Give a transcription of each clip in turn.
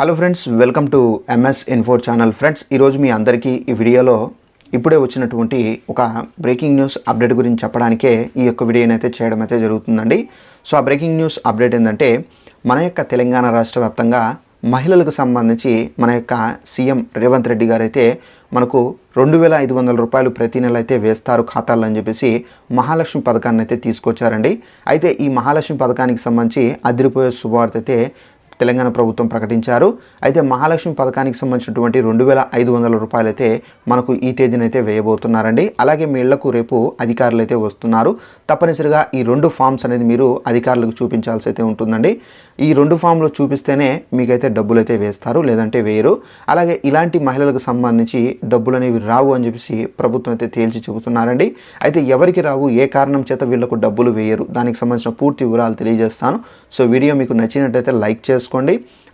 Hello friends welcome to MS info channel friends ఈరోజు మీ అందరికీ ఈ వీడియోలో ఇప్పుడే వచ్చినటువంటి ఒక బ్రేకింగ్ న్యూస్ అప్డేట్ గురించి చెప్పడానికే ఈ యొక్క వీడియోని అయితే చేయడం అయితే జరుగుతుందండి. సో ఆ బ్రేకింగ్ న్యూస్ అప్డేట్ ఏంటంటే మన యొక్క తెలంగాణ రాష్ట్ర వ్యాప్తంగా మహిళలకు సంబంధించి మన యొక్క సీఎం రేవంత్ రెడ్డి గారు అయితే మనకు రెండు వేల ఐదు వందల రూపాయలు ప్రతి నెల అయితే వేస్తారు ఖాతాల్లో అని చెప్పేసి మహాలక్ష్మి పథకాన్ని అయితే తీసుకొచ్చారండి. అయితే ఈ మహాలక్ష్మి పథకానికి సంబంధించి అదిరిపోయే శుభవార్త అయితే తెలంగాణ ప్రభుత్వం ప్రకటించారు. అయితే మహాలక్ష్మి పథకానికి సంబంధించినటువంటి రెండు వేల ఐదు వందల రూపాయలు అయితే మనకు ఈ తేదీన అయితే వేయబోతున్నారండి. అలాగే మీ ఇళ్ళకు రేపు అధికారులు అయితే వస్తున్నారు. తప్పనిసరిగా ఈ రెండు ఫామ్స్ అనేది మీరు అధికారులకు చూపించాల్సి అయితే ఉంటుందండి. ఈ రెండు ఫామ్లు చూపిస్తేనే మీకైతే డబ్బులు అయితే వేస్తారు లేదంటే వేయరు. అలాగే ఇలాంటి మహిళలకు సంబంధించి డబ్బులు అనేవి రావు అని చెప్పేసి ప్రభుత్వం అయితే తేల్చి చెబుతున్నారండి. అయితే ఎవరికి రావు ఏ కారణం చేత వీళ్ళకు డబ్బులు వేయరు దానికి సంబంధించిన పూర్తి వివరాలు తెలియజేస్తాను. సో వీడియో మీకు నచ్చినట్టయితే లైక్ చేసుకోండి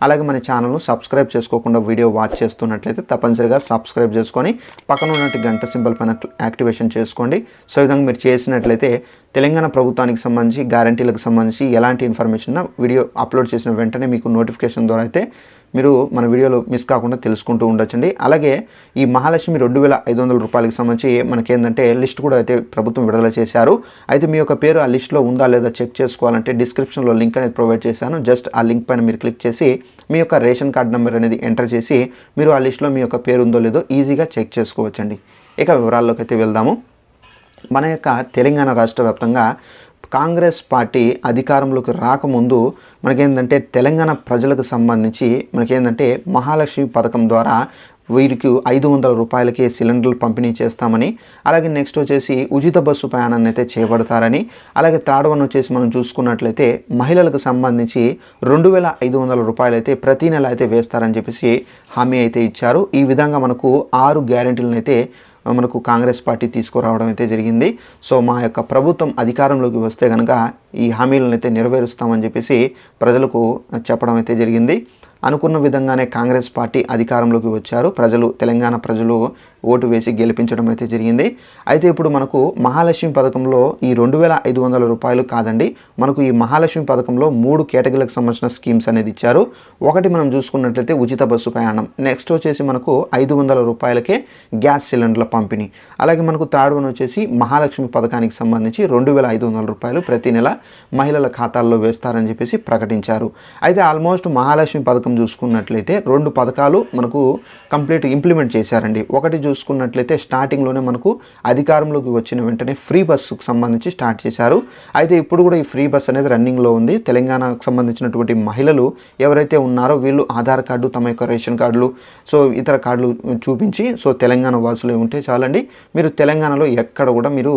అలాగే మన ఛానల్ను సబ్స్క్రైబ్ చేసుకోకుండా వీడియో వాచ్ చేస్తున్నట్లయితే తప్పనిసరిగా సబ్స్క్రైబ్ చేసుకొని పక్కన ఉన్నట్టు గంట సింబల్ పైన యాక్టివేషన్ చేసుకోండి. సో విధంగా మీరు చేసినట్లయితే తెలంగాణ ప్రభుత్వానికి సంబంధించి గ్యారంటీలకు సంబంధించి ఎలాంటి ఇన్ఫర్మేషన్ వీడియో అప్లోడ్ చేసిన వెంటనే మీకు నోటిఫికేషన్ ద్వారా అయితే మీరు మన వీడియోలో మిస్ కాకుండా తెలుసుకుంటూ ఉండొచ్చండి. అలాగే ఈ మహాలక్ష్మి రెండు వేల ఐదు వందల రూపాయలకి సంబంధించి మనకేంటంటే లిస్ట్ కూడా అయితే ప్రభుత్వం విడుదల చేశారు. అయితే మీ యొక్క పేరు ఆ లిస్ట్లో ఉందా లేదా చెక్ చేసుకోవాలంటే డిస్క్రిప్షన్లో లింక్ అనేది ప్రొవైడ్ చేశాను. జస్ట్ ఆ లింక్ పైన మీరు క్లిక్ చేసి మీ యొక్క రేషన్ కార్డ్ నెంబర్ అనేది ఎంటర్ చేసి మీరు ఆ లిస్ట్లో మీ యొక్క పేరు ఉందో లేదో ఈజీగా చెక్ చేసుకోవచ్చండి. ఇక వివరాల్లోకి అయితే వెళ్దాము. మన యొక్క తెలంగాణ రాష్ట్ర వ్యాప్తంగా కాంగ్రెస్ పార్టీ అధికారంలోకి రాకముందు మనకేంటంటే తెలంగాణ ప్రజలకు సంబంధించి మనకేంటంటే మహాలక్ష్మి పథకం ద్వారా వీరికి ఐదు వందల రూపాయలకి సిలిండర్లు పంపిణీ చేస్తామని అలాగే నెక్స్ట్ వచ్చేసి ఉచిత బస్సు ప్రయాణాన్ని అయితే చేపడతారని అలాగే థర్డ్ వన్ వచ్చేసి మనం చూసుకున్నట్లయితే మహిళలకు సంబంధించి రెండు వేల ఐదు వందల రూపాయలు అయితే ప్రతి నెల అయితే వేస్తారని చెప్పేసి హామీ అయితే ఇచ్చారు. ఈ విధంగా మనకు ఆరు గ్యారెంటీలను అయితే మనకు కాంగ్రెస్ పార్టీ తీసుకురావడం అయితే జరిగింది. సో మా యొక్క ప్రభుత్వం అధికారంలోకి వస్తే కనుక ఈ హామీలను అయితే నెరవేరుస్తామని చెప్పేసి ప్రజలకు చెప్పడం అయితే జరిగింది. అనుకున్న విధంగానే కాంగ్రెస్ పార్టీ అధికారంలోకి వచ్చారు. ప్రజలు తెలంగాణ ప్రజలు ఓటు వేసి గెలిపించడం అయితే జరిగింది. అయితే ఇప్పుడు మనకు మహాలక్ష్మి పథకంలో ఈ రెండు వేల ఐదు వందల రూపాయలు కాదండి. మనకు ఈ మహాలక్ష్మి పథకంలో మూడు కేటగిరీలకు సంబంధించిన స్కీమ్స్ అనేది ఇచ్చారు. ఒకటి మనం చూసుకున్నట్లయితే ఉచిత బస్సు ప్రయాణం. నెక్స్ట్ వచ్చేసి మనకు ఐదు వందల రూపాయలకే గ్యాస్ సిలిండర్ల పంపిణీ. అలాగే మనకు థర్డ్ వన్ వచ్చేసి మహాలక్ష్మి పథకానికి సంబంధించి రెండు వేల ఐదు వందల రూపాయలు ప్రతి నెల మహిళల ఖాతాల్లో వేస్తారని చెప్పేసి ప్రకటించారు. అయితే ఆల్మోస్ట్ మహాలక్ష్మి పథకం చూసుకున్నట్లయితే రెండు పథకాలు మనకు కంప్లీట్ ఇంప్లిమెంట్ చేశారండి. ఒకటి చూసుకున్నట్లయితే స్టార్టింగ్లోనే మనకు అధికారంలోకి వచ్చిన వెంటనే ఫ్రీ బస్సుకు సంబంధించి స్టార్ట్ చేశారు. అయితే ఇప్పుడు కూడా ఈ ఫ్రీ బస్ అనేది రన్నింగ్లో ఉంది. తెలంగాణకు సంబంధించినటువంటి మహిళలు ఎవరైతే ఉన్నారో వీళ్ళు ఆధార్ కార్డు తమ యొక్క రేషన్ కార్డులు సో ఇతర కార్డులు చూపించి సో తెలంగాణ వాసులు ఉంటే చాలండి. మీరు తెలంగాణలో ఎక్కడ కూడా మీరు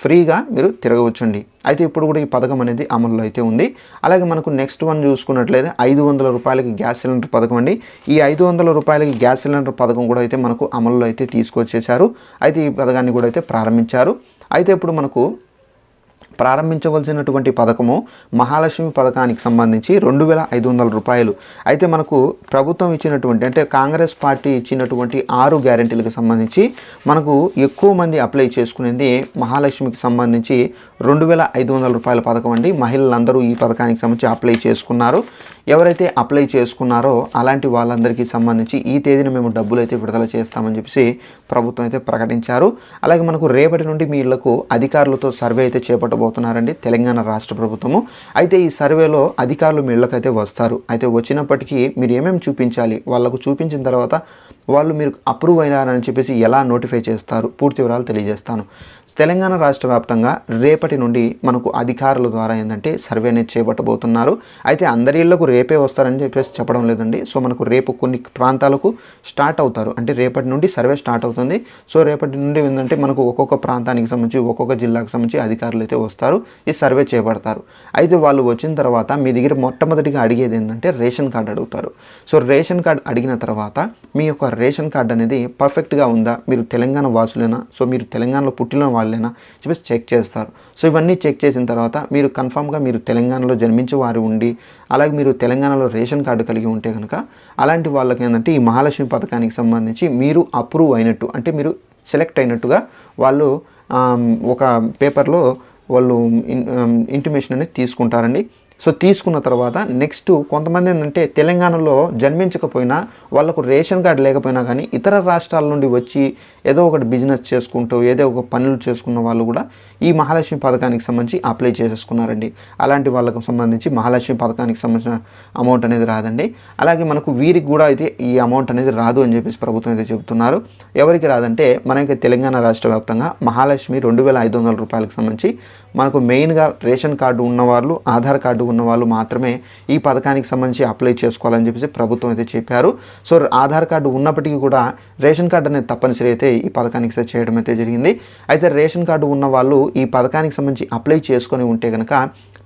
ఫ్రీగా మీరు తిరగవచ్చండి. అయితే ఇప్పుడు కూడా ఈ పథకం అనేది అమల్లో అయితే ఉంది. అలాగే మనకు నెక్స్ట్ వన్ చూసుకున్నట్లయితే ఐదు వందల రూపాయలకి గ్యాస్ సిలిండర్ పథకం అండి. ఈ ఐదు వందల రూపాయలకి గ్యాస్ సిలిండర్ పథకం కూడా అయితే మనకు అమల్లో అయితే తీసుకొచ్చేసారు అయితే ఈ పథకాన్ని కూడా అయితే ప్రారంభించారు. అయితే ఇప్పుడు మనకు ప్రారంభించవలసినటువంటి పథకము మహాలక్ష్మి పథకానికి సంబంధించి రెండు వేల ఐదు వందల రూపాయలు. అయితే మనకు ప్రభుత్వం ఇచ్చినటువంటి అంటే కాంగ్రెస్ పార్టీ ఇచ్చినటువంటి ఆరు గ్యారెంటీలకు సంబంధించి మనకు ఎక్కువ మంది అప్లై చేసుకునేది మహాలక్ష్మికి సంబంధించి రెండు వేల ఐదు వందల రూపాయల పథకం అండి. మహిళలందరూ ఈ పథకానికి సంబంధించి అప్లై చేసుకున్నారు. ఎవరైతే అప్లై చేసుకున్నారో అలాంటి వాళ్ళందరికీ సంబంధించి ఈ తేదీన మేము డబ్బులు అయితే విడుదల చేస్తామని చెప్పేసి ప్రభుత్వం అయితే ప్రకటించారు. అలాగే మనకు రేపటి నుండి మీ ఇళ్ళకు అధికారులతో సర్వే అయితే చేయబోతున్నారండి తెలంగాణ రాష్ట్ర ప్రభుత్వము. అయితే ఈ సర్వేలో అధికారులు మీ ఇళ్ళకైతే వస్తారు. అయితే వచ్చినప్పటికీ మీరు ఏమేమి చూపించాలి? వాళ్ళకు చూపించిన తర్వాత వాళ్ళు మీరు అప్రూవ్ అయినారని చెప్పేసి ఎలా నోటిఫై చేస్తారు? పూర్తి వివరాలు తెలియజేస్తాను. తెలంగాణ రాష్ట్ర వ్యాప్తంగా రేపటి నుండి మనకు అధికారుల ద్వారా ఏంటంటే సర్వే అనేది చేపట్టబోతున్నారు. అయితే అందరి ఇళ్ళకు రేపే వస్తారని చెప్పేసి చెప్పడం లేదండి. సో మనకు రేపు కొన్ని ప్రాంతాలకు స్టార్ట్ అవుతారు. అంటే రేపటి నుండి సర్వే స్టార్ట్ అవుతుంది. సో రేపటి నుండి ఏంటంటే మనకు ఒక్కొక్క ప్రాంతానికి సంబంధించి ఒక్కొక్క జిల్లాకు సంబంధించి అధికారులు అయితే వస్తారు. ఈ సర్వే చేపడతారు. అయితే వాళ్ళు వచ్చిన తర్వాత మీ దగ్గర మొట్టమొదటిగా అడిగేది ఏంటంటే రేషన్ కార్డు అడుగుతారు. సో రేషన్ కార్డు అడిగిన తర్వాత మీ యొక్క రేషన్ కార్డు అనేది పర్ఫెక్ట్గా ఉందా? మీరు తెలంగాణ వాసులేనా? సో మీరు తెలంగాణలో పుట్టిన వాళ్ళేనా చెప్పేసి చెక్ చేస్తారు. సో ఇవన్నీ చెక్ చేసిన తర్వాత మీరు కన్ఫామ్గా మీరు తెలంగాణలో జన్మించే వారు ఉండి అలాగే మీరు తెలంగాణలో రేషన్ కార్డు కలిగి ఉంటే కనుక అలాంటి వాళ్ళకి ఏంటంటే ఈ మహాలక్ష్మి పథకానికి సంబంధించి మీరు అప్రూవ్ అయినట్టు అంటే మీరు సెలెక్ట్ అయినట్టుగా వాళ్ళు ఒక పేపర్లో వాళ్ళు ఇన్- ఇంటిమేషన్ అనేది తీసుకుంటారండి. సో తీసుకున్న తర్వాత నెక్స్ట్ కొంతమంది ఏంటంటే తెలంగాణలో జన్మించకపోయినా వాళ్ళకు రేషన్ కార్డు లేకపోయినా కానీ ఇతర రాష్ట్రాల నుండి వచ్చి ఏదో ఒకటి బిజినెస్ చేసుకుంటూ ఏదో ఒక పనులు చేసుకున్న వాళ్ళు కూడా ఈ మహాలక్ష్మి పథకానికి సంబంధించి అప్లై చేసేసుకున్నారండి. అలాంటి వాళ్ళకు సంబంధించి మహాలక్ష్మి పథకానికి సంబంధించిన అమౌంట్ అనేది రాదండి. అలాగే మనకు వీరికి కూడా అయితే ఈ అమౌంట్ అనేది రాదు అని చెప్పేసి ప్రభుత్వం అయితే చెబుతున్నారు. ఎవరికి రాదంటే మనకి తెలంగాణ రాష్ట్ర వ్యాప్తంగా మహాలక్ష్మి రెండు వేల ఐదు వందల రూపాయలకు సంబంధించి మనకు మెయిన్గా రేషన్ కార్డు ఉన్నవాళ్ళు ఆధార్ కార్డు ఉన్నవాళ్ళు మాత్రమే ఈ పథకానికి సంబంధించి అప్లై చేసుకోవాలని చెప్పేసి ప్రభుత్వం అయితే చెప్పారు. సో ఆధార్ కార్డు ఉన్నప్పటికీ కూడా రేషన్ కార్డు అనేది తప్పనిసరి అయితే ఈ పథకానికి అయితే చేయడం అయితే జరిగింది. అయితే రేషన్ కార్డు ఉన్న వాళ్ళు ఈ పథకానికి సంబంధించి అప్లై చేసుకొని ఉంటే కనుక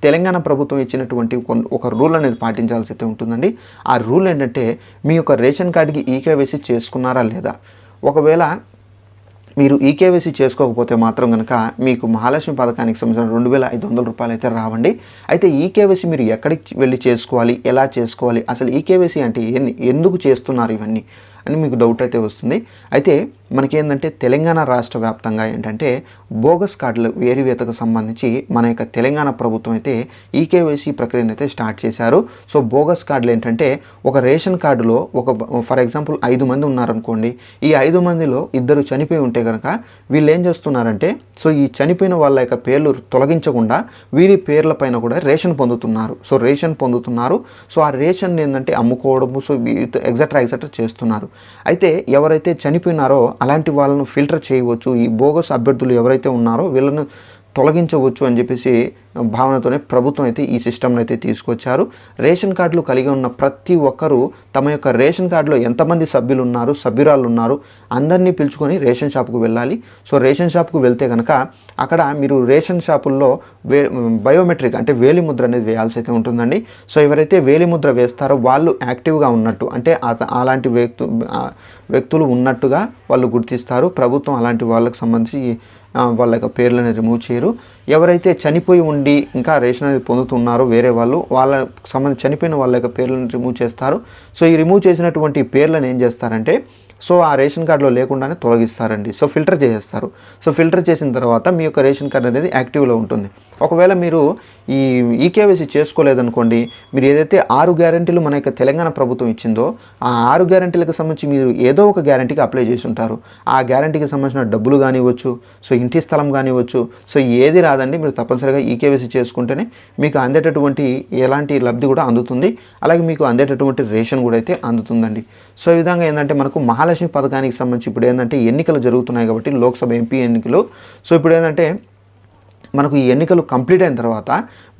తెలంగాణ ప్రభుత్వం ఇచ్చినటువంటి ఒక రూల్ అనేది పాటించాల్సి అయితే ఉంటుందండి. ఆ రూల్ ఏంటంటే మీ యొక్క రేషన్ కార్డుకి ఈకేవైసీ చేసుకున్నారా లేదా? ఒకవేళ మీరు ఈకేవైసీ చేసుకోకపోతే మాత్రం కనుక మీకు మహాలక్ష్మి పథకానికి సంబంధించిన రెండు వేల ఐదు వందల రూపాయలు అయితే రావండి అయితే ఈకేవైసీ మీరు ఎక్కడికి వెళ్ళి చేసుకోవాలి ఎలా చేసుకోవాలి అసలు ఈకేవైసీ అంటే ఎన్ని ఎందుకు చేస్తున్నారు ఇవన్నీ అని మీకు డౌట్ అయితే వస్తుంది. అయితే మనకేంటంటే తెలంగాణ రాష్ట్ర వ్యాప్తంగా ఏంటంటే బోగస్ కార్డులు వేరువేతకు సంబంధించి మన యొక్క తెలంగాణ ప్రభుత్వం అయితే ఈకేవైసీ ప్రక్రియను అయితే స్టార్ట్ చేశారు. సో బోగస్ కార్డులు ఏంటంటే ఒక రేషన్ కార్డులో ఒక ఫర్ ఎగ్జాంపుల్ ఐదు మంది ఉన్నారనుకోండి ఈ ఐదు మందిలో ఇద్దరు చనిపోయి ఉంటే కనుక వీళ్ళు ఏం చేస్తున్నారంటే సో ఈ చనిపోయిన వాళ్ళ యొక్క పేర్లు తొలగించకుండా వీరి పేర్ల పైన కూడా రేషన్ పొందుతున్నారు. సో రేషన్ పొందుతున్నారు. సో ఆ రేషన్ ఏంటంటే అమ్ముకోవడము సో ఎగ్జట్రా ఎగ్జట్రా చేస్తున్నారు. అయితే ఎవరైతే చనిపోయినారో అలాంటి వాళ్ళను ఫిల్టర్ చేయవచ్చు. ఈ బోగస్ అభ్యర్థులు ఎవరైతే ఉన్నారో వీళ్ళను తొలగించవచ్చు అని చెప్పేసి భావనతోనే ప్రభుత్వం అయితే ఈ సిస్టమ్ని అయితే తీసుకొచ్చారు. రేషన్ కార్డులు కలిగి ఉన్న ప్రతి ఒక్కరూ తమ యొక్క రేషన్ కార్డులో ఎంతమంది సభ్యులు ఉన్నారు సభ్యురాలు ఉన్నారు అందరినీ పిలుచుకొని రేషన్ షాప్కు వెళ్ళాలి. సో రేషన్ షాప్కు వెళ్తే కనుక అక్కడ మీరు రేషన్ షాపుల్లో వే బయోమెట్రిక్ అంటే వేలిముద్ర అనేది వేయాల్సి అయితే ఉంటుందండి. సో ఎవరైతే వేలిముద్ర వేస్తారో వాళ్ళు యాక్టివ్గా ఉన్నట్టు అంటే అలాంటి వ్యక్తు వ్యక్తులు ఉన్నట్టుగా వాళ్ళు గుర్తిస్తారు. ప్రభుత్వం అలాంటి వాళ్ళకు సంబంధించి వాళ్ళ యొక్క పేర్లను రిమూవ్ చేయరు. ఎవరైతే చనిపోయి ఉండి ఇంకా రేషన్ అనేది పొందుతున్నారో వేరే వాళ్ళు వాళ్ళ సంబంధించి చనిపోయిన వాళ్ళ యొక్క పేర్లను రిమూవ్ చేస్తారు. సో ఈ రిమూవ్ చేసినటువంటి పేర్లను ఏం చేస్తారంటే సో ఆ రేషన్ కార్డులో లేకుండానే తొలగిస్తారండి. సో ఫిల్టర్ చేసేస్తారు. సో ఫిల్టర్ చేసిన తర్వాత మీ యొక్క రేషన్ కార్డు అనేది యాక్టివ్లో ఉంటుంది. ఒకవేళ మీరు ఈ ఈకేవైసీ చేసుకోలేదనుకోండి మీరు ఏదైతే ఆరు గ్యారంటీలు మన యొక్క తెలంగాణ ప్రభుత్వం ఇచ్చిందో ఆ ఆరు గ్యారంటీలకు సంబంధించి మీరు ఏదో ఒక గ్యారంటీకి అప్లై చేసి ఉంటారు ఆ గ్యారంటీకి సంబంధించిన డబ్బులు కానివ్వచ్చు సో ఇంటి స్థలం కానివ్వచ్చు సో ఏది రాదండి మీరు తప్పనిసరిగా ఈకేవైసీ చేసుకుంటేనే మీకు అందేటటువంటి ఎలాంటి లబ్ధి కూడా అందుతుంది. అలాగే మీకు అందేటటువంటి రేషన్ కూడా అయితే అందుతుందండి. సో ఈ విధంగా ఏంటంటే మనకు మహాలక్ష్మి పథకానికి సంబంధించి ఇప్పుడు ఏంటంటే ఎన్నికలు జరుగుతున్నాయి కాబట్టి లోక్సభ ఎంపీ ఎన్నికలు. సో ఇప్పుడు ఏంటంటే మనకు ఈ ఎన్నికలు కంప్లీట్ అయిన తర్వాత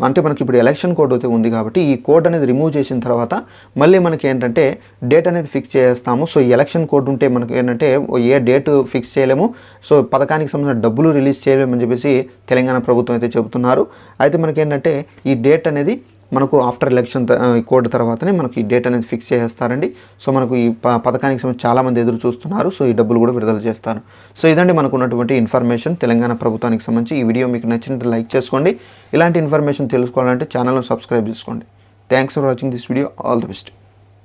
అంటే మనకి ఇప్పుడు ఎలక్షన్ కోడ్ అయితే ఉంది కాబట్టి ఈ కోడ్ అనేది రిమూవ్ చేసిన తర్వాత మళ్ళీ మనకి ఏంటంటే డేట్ అనేది ఫిక్స్ చేస్తాము. సో ఈ ఎలక్షన్ కోడ్ ఉంటే మనకి ఏంటంటే ఏ డేట్ ఫిక్స్ చేయలేము. సో పథకానికి సంబంధించిన డబ్బులు రిలీజ్ చేయలేమని చెప్పేసి తెలంగాణ ప్రభుత్వం అయితే చెబుతున్నారు. అయితే మనకి ఏంటంటే ఈ డేట్ అనేది మనకు ఆఫ్టర్ ఎలక్షన్ కోడ్ తర్వాతనే మనకి ఈ డేట్ అనేది ఫిక్స్ చేసేస్తారండి. సో మనకు ఈ ప- పథకానికి సంబంధించి చాలామంది ఎదురు చూస్తున్నారు. సో ఈ డబ్బులు కూడా విడుదల చేస్తారు. సో ఇదండి మనకు ఉన్నటువంటి ఇన్ఫర్మేషన్. తెలంగాణ ప్రభుత్వానికి సంబంధించి ఈ వీడియో మీకు నచ్చినట్టు లైక్ చేసుకోండి. ఇలాంటి ఇన్ఫర్మేషన్ తెలుసుకోవాలంటే ఛానల్ను సబ్స్క్రైబ్ చేసుకోండి. Thanks for watching this video. All the best.